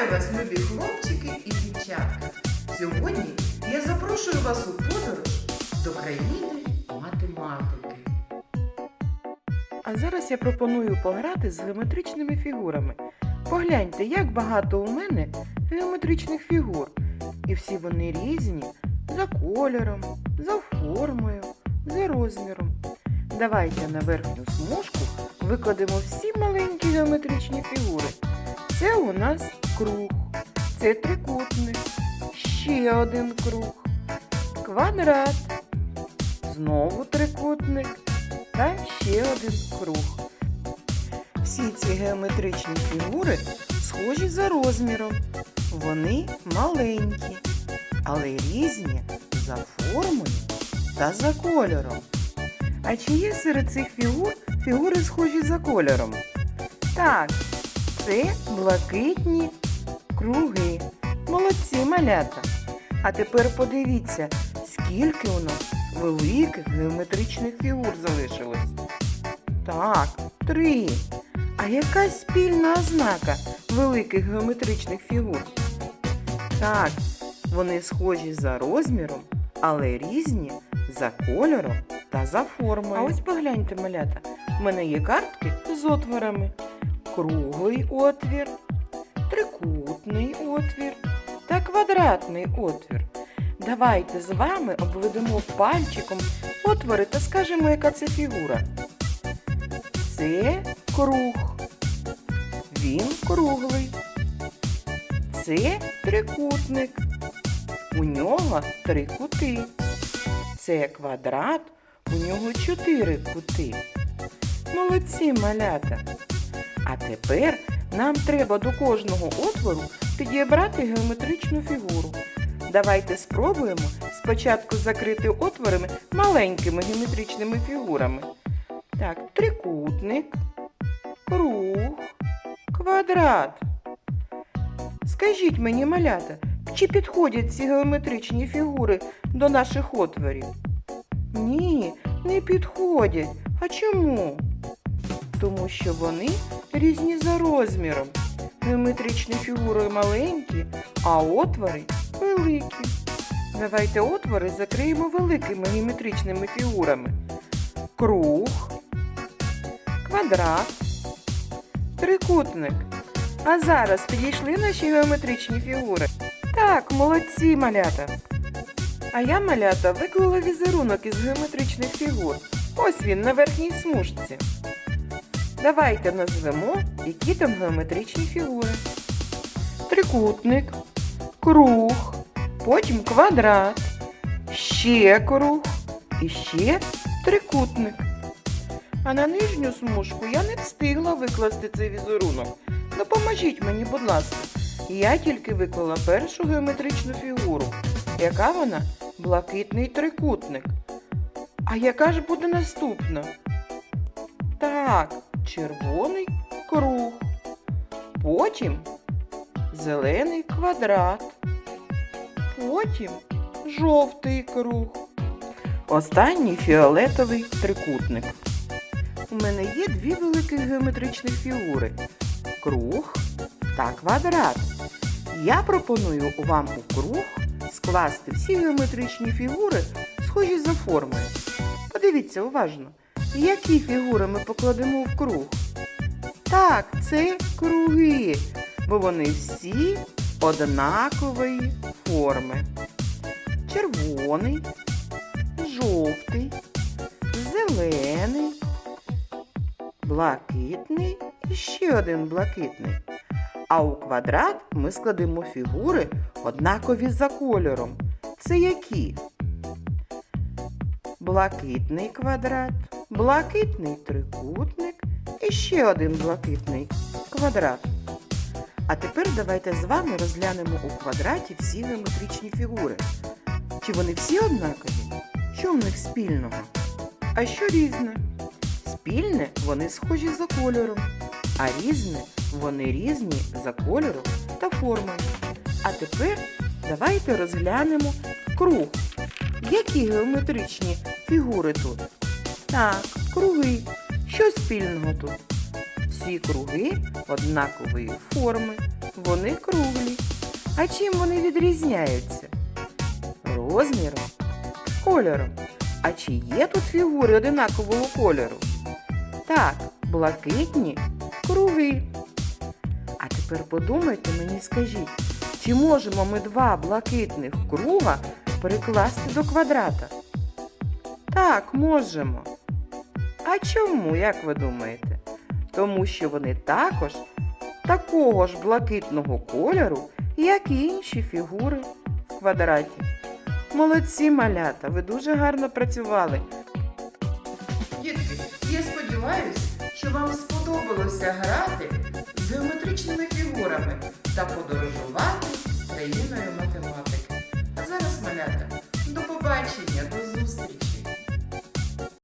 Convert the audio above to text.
Вітаю вас, любі хлопчики і дівчатка. Сьогодні я запрошую вас у подорож до країни математики. А зараз я пропоную пограти з геометричними фігурами. Погляньте, як багато у мене геометричних фігур. І всі вони різні за кольором, за формою, за розміром. Давайте на верхню смужку викладемо всі маленькі геометричні фігури. Це у нас круг, це трикутник, ще один круг, квадрат, знову трикутник та ще один круг. Всі ці геометричні фігури схожі за розміром. Вони маленькі, але різні за формою та за кольором. А чи є серед цих фігур фігури схожі за кольором? Так, це блакитні круги. Молодці малята. А тепер подивіться, скільки у нас великих геометричних фігур залишилось. Так, три. А яка спільна ознака великих геометричних фігур? Так, вони схожі за розміром, але різні за кольором та за формою. А ось погляньте, малята. У мене є картки з отворами. Круглий отвір, трикутний отвір та квадратний отвір. Давайте з вами обведемо пальчиком отвори та скажемо, яка це фігура. Це круг. Він круглий. Це трикутник. У нього три кути. Це квадрат, у нього чотири кути. Молодці малята. А тепер нам треба до кожного отвору підібрати геометричну фігуру. Давайте спробуємо спочатку закрити отворами маленькими геометричними фігурами. Так, трикутник, круг, квадрат. Скажіть мені, малята, чи підходять ці геометричні фігури до наших отворів? Ні, не підходять. А чому? Тому що вони різні за розміром. Геометричні фігури маленькі, а отвори великі. Давайте отвори закриємо великими геометричними фігурами. Круг, квадрат, трикутник. А зараз підійшли наші геометричні фігури. Так, молодці малята. А я малята виклала візерунок із геометричних фігур. Ось він на верхній смужці. Давайте назвемо, які там геометричні фігури. Трикутник, круг, потім квадрат, ще круг і ще трикутник. А на нижню смужку я не встигла викласти цей візерунок. Допоможіть мені, будь ласка. Я тільки виклала першу геометричну фігуру. Яка вона? Блакитний трикутник. А яка ж буде наступна? Так, червоний круг. Потім зелений квадрат. Потім жовтий круг. Останній фіолетовий трикутник. У мене є дві великих геометричних фігури круг та квадрат. Я пропоную вам у круг скласти всі геометричні фігури, схожі за формою. Подивіться уважно, які фігури ми покладемо в круг. Так, це круги, бо вони всі однакової форми. Червоний, жовтий, зелений, блакитний і ще один блакитний. А у квадрат ми складемо фігури однакові за кольором. Це які? Блакитний квадрат, блакитний трикутник і ще один блакитний квадрат. А тепер давайте з вами розглянемо у квадраті всі геометричні фігури. Чи вони всі однакові? Що в них спільного? А що різне? Спільне вони схожі за кольором, а різне вони різні за кольором та формою. А тепер давайте розглянемо круг. Які геометричні фігури тут? Так, круги. Що спільного тут? Всі круги однакової форми, Вони круглі. А чим вони відрізняються? Розміром, кольором. А чи є тут фігури одинакового кольору? Так, блакитні круги. А тепер подумайте мені, скажіть, чи можемо ми два блакитних круга перекласти до квадрата? Так, можемо. А чому, як ви думаєте? Тому що вони також такого ж блакитного кольору, як і інші фігури в квадраті. Молодці, малята, ви дуже гарно працювали. Дітки, я сподіваюся, що вам сподобалося грати з геометричними фігурами та подорожувати країною математики.